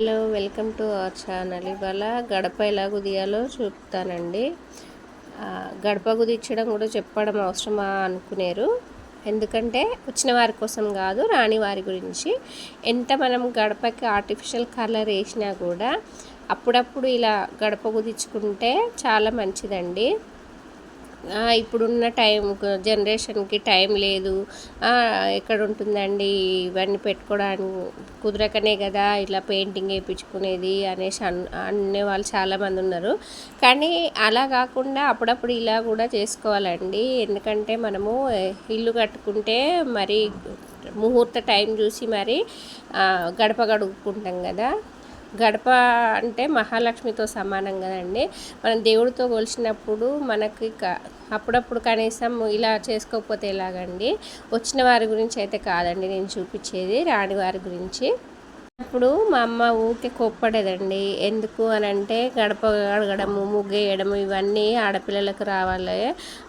Hello welcome to our channel. ఇవాళ గడప ఎలా కుదియాలో చూపుతానండి. గడప కుదిచ్చడం కూడా చెప్పడం అవసరమా అనుకునేరు. ఎందుకంటే వచ్చిన వారి కోసం కాదు రాని వారి గురించి. ఎంత మనం గడపకి ఆర్టిఫిషియల్ కలర్ వేసినా కూడా అప్పుడప్పుడు ఇలా గడప కుదించుకుంటే చాలా మంచిదండి. ఇప్పుడున్న టైం జనరేషన్కి టైం లేదు. ఎక్కడ ఉంటుందండి ఇవన్నీ పెట్టుకోవడానికి కుదరకనే కదా ఇట్లా పెయింటింగ్ వేయించుకునేది అనేసి అన్ అనే వాళ్ళు చాలామంది ఉన్నారు. కానీ అలా కాకుండా అప్పుడప్పుడు ఇలా కూడా చేసుకోవాలండి. ఎందుకంటే మనము ఇల్లు కట్టుకుంటే మరి ముహూర్త టైం చూసి మరి గడప గడుపుకుంటాం కదా. గడప అంటే మహాలక్ష్మితో సమానం కదండి. మనం దేవుడితో కొలిచినప్పుడు మనకి అప్పుడప్పుడు కనీసం ఇలా చేసుకోకపోతే ఎలాగండి? వచ్చిన వారి గురించి అయితే కాదండి నేను చూపించేది రాని వారి గురించి. అప్పుడు మా అమ్మ ఊరికే కోప్పడేదండి ఎందుకు అని అంటే గడప గడగడము ముగ్గేయడము ఇవన్నీ ఆడపిల్లలకు రావాలి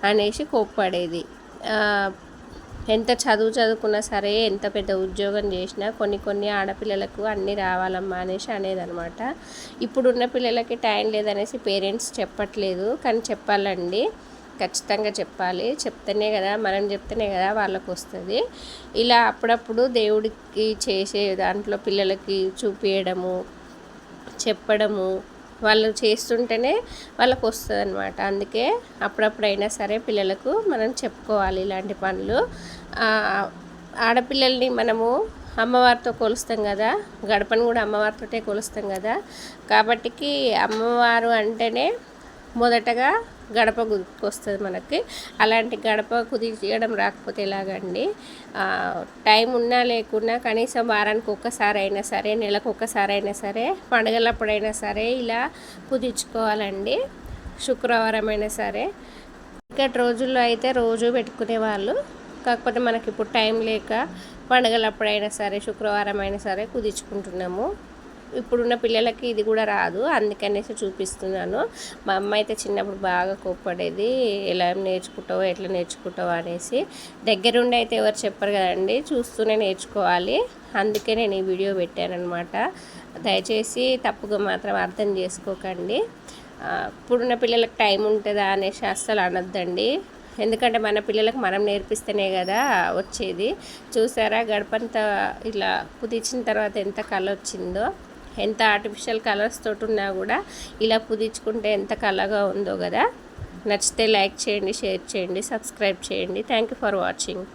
అనేసి కోప్పడేది. ఎంత చదువు చదువుకున్నా సరే ఎంత పెద్ద ఉద్యోగం చేసినా కొన్ని కొన్ని ఆడపిల్లలకు అన్నీ రావాలమ్మా అనేసి అనేదనమాట ఇప్పుడున్న పిల్లలకి టైం లేదనేసి పేరెంట్స్ చెప్పట్లేదు. కానీ చెప్పాలండి. ఖచ్చితంగా చెప్పాలి. చెప్తేనే కదా మనం చెప్తేనే కదా వాళ్ళకు వస్తుంది ఇలా అప్పుడప్పుడు దేవుడికి చేసే దాంట్లో పిల్లలకి చూపించడము చెప్పడము వాళ్ళు చేస్తుంటేనే వాళ్ళకు వస్తుంది అనమాట అందుకే అప్పుడప్పుడైనా సరే పిల్లలకు మనం చెప్పుకోవాలి ఇలాంటి పనులు. ఆడపిల్లల్ని మనము అమ్మవారితో కొలుస్తాం కదా. గడపను కూడా అమ్మవారితోటే కొలుస్తాం కదా. కాబట్టికి అమ్మవారు అంటేనే మొదటగా గడప వస్తుంది మనకి. అలాంటి గడప కుదియడం రాకపోతే ఎలాగండి? టైం ఉన్నా లేకున్నా కనీసం వారానికి ఒక్కసారి అయినా సరే నెలకు ఒక్కసారి అయినా సరే పండగలప్పుడైనా సరే ఇలా కుదించుకోవాలండి శుక్రవారం అయినా సరే. ఇక్కడ రోజుల్లో అయితే రోజు పెట్టుకునే వాళ్ళు. కాకపోతే మనకి ఇప్పుడు టైం లేక పండగలప్పుడైనా సరే శుక్రవారం అయినా సరే కుదించుకుంటున్నాము ఇప్పుడున్న పిల్లలకి ఇది కూడా రాదు. అందుకనేసి చూపిస్తున్నాను. మా అమ్మ అయితే చిన్నప్పుడు బాగా కోప్పడేది ఎలా నేర్చుకుంటావో ఎట్లా నేర్చుకుంటావో? అనేసి. దగ్గరుండి అయితే ఎవరు చెప్పరు కదండి. చూస్తూనే నేర్చుకోవాలి. అందుకే నేను ఈ వీడియో పెట్టానమాట దయచేసి తప్పుగా మాత్రం అర్థం చేసుకోకండి. ఇప్పుడున్న పిల్లలకు టైం ఉంటుందా అనేసి అస్సలు అనొద్దండి. ఎందుకంటే మన పిల్లలకు మనం నేర్పిస్తేనే కదా వచ్చేది. చూసారా గడపంతా ఇలా కుదిర్చిన తర్వాత ఎంత కళ వచ్చిందో ఎంత ఆర్టిఫిషియల్ కలర్స్ తోటి ఉన్నా కూడా ఇలా పుదించుకుంటే ఎంత కలగా ఉందో కదా. నచ్చితే లైక్ చేయండి షేర్ చేయండి సబ్స్క్రైబ్ చేయండి. Thank you for watching